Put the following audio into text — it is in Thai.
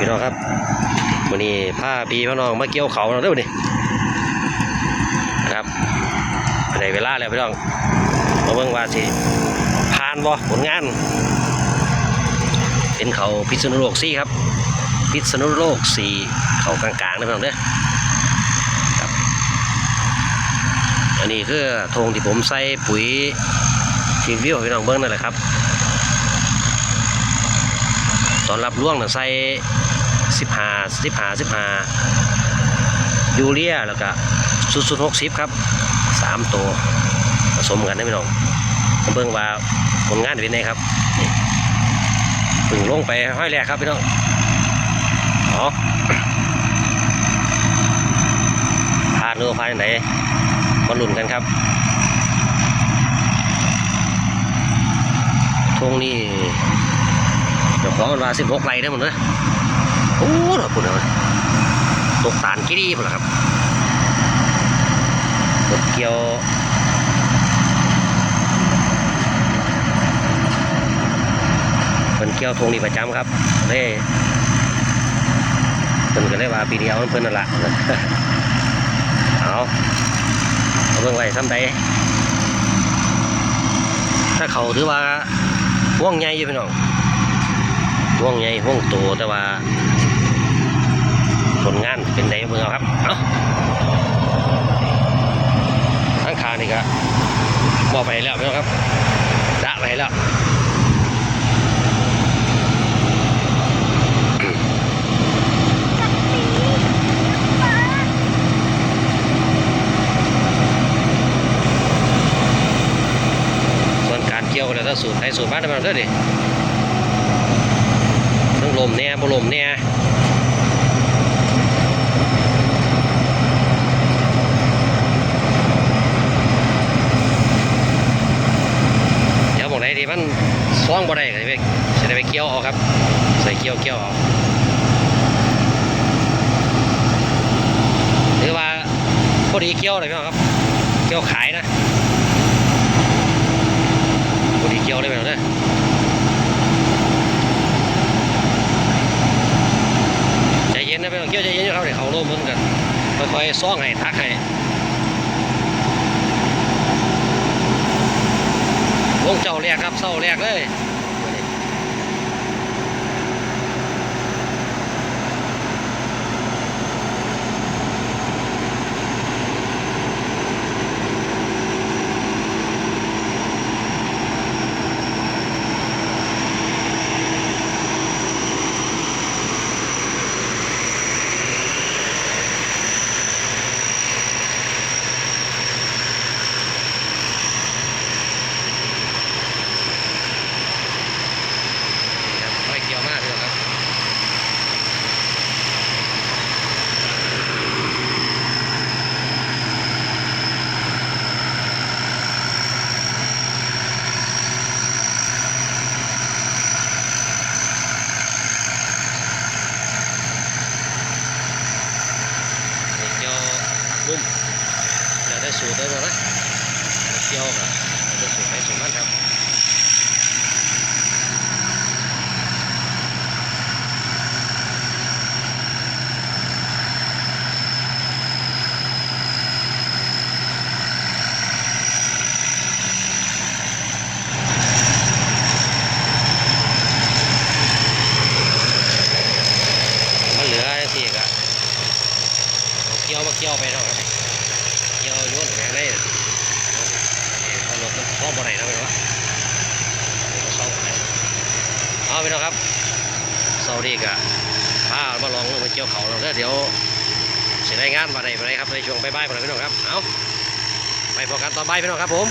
พี่น้องครับวันนี้พาพี่พี่น้องมาเกี่ยวเขาเราด้วยวันนี้นะครับในเวลาแล้วพี่น้องมาเบิ่งว่าสิผ่านบ่ผลงาน เป็นเขาพิษณุโลกซี่ครับ พิษณุโลกสี่เขากลางๆนะพี่น้องเด้อครับอันนี้คือธงที่ผมใส่ปุ๋ยทีวิวพี่น้องเบิ้งนั่นแหละครับ ตอนรับล่วงน่ะใส่สิบห้าสิบห้าสิบห้ายูเรียแล้วก็สุดสุดหกสิบครับสามตัวผสมกันนะพี่น้องผมเบิ่งว่าผลงานเป็นไงครับนี่เพึ่งลงไปห้อยแรกครับพี่น้องอ๋อผ่านหรือว่าผ่านไหนมาลุ้นกันครับทงนี่ ของมันว่าสิบหกไรได้หมดเลยโอ้โหปุ่นเลยตกตานกี่ดีปุ่นล่ะครับรถเกี่ยวเป็นเกี่ยวทงนี่ประจำครับเลยเพิ่นก็เลยว่าปีนี้เอาเพิ่นนั่นละเอาเอาเบิ่งไว้ทำใดถ้าเขาถือว่าห่วงใหญ่อยู่พี่น้อง ห่วงใหญ่ห่วงโตแต่ว่า ผลงานเป็นไงเมืองเอาครับเอาทั้งคานี่ก็บอกไปแล้วพี่น้องครับดะไปแล้วส่วนการเกี่ยวแล้วถ้าสูตรไทยสูตรบ้านได้มาเท่าดิ ลมเนี่ยบ่ลมเนี่ยเดี๋ยวบอกไหนดีมันซ่องบ่ได้ก็จะไปจะได้ไปเกี่ยวเอาครับ ใส่เกี่ยวเกี่ยวเอาหรือว่าพอดีเกี่ยวเลยพี่น้องครับ เกี่ยวขายนะพอดีเกี่ยวเลยพี่น้องเด้อ ใจ เย็นนะๆเกี่ยวใจเย็นอยู่ครับเดี๋ยวเขาร่มเหมือนกันค่อยๆซ่องให้ทักให้วงเจ้าแรกครับเศร้าแรกเลยครับไม่เกี่ยวมากเลยครับนี่เกี่ยวบุ้มเดี๋ยว ได้สูตรได้หมดนะเกี่ยวกับได้สูตรไปสูตรมันครับมันเหลือที่ก็เอาเกี่ยวมาเกี่ยวไปเนาะครับเกี่ยวโยนไปได้เอารถมันซ่อมบ่ได้นะพี่น้องซ่อมบ่ได้ ไปแล้วครับเสาร์นี้ก็พามาลองมาเกี่ยวเขาเราเด้วเดี๋ยวเสียได้งานมาได้มาไหนครับในช่วงบ่ายๆก่อนนะพี่น้องครับ เอาไปพบกันตอนบ่ายพี่น้องครับผม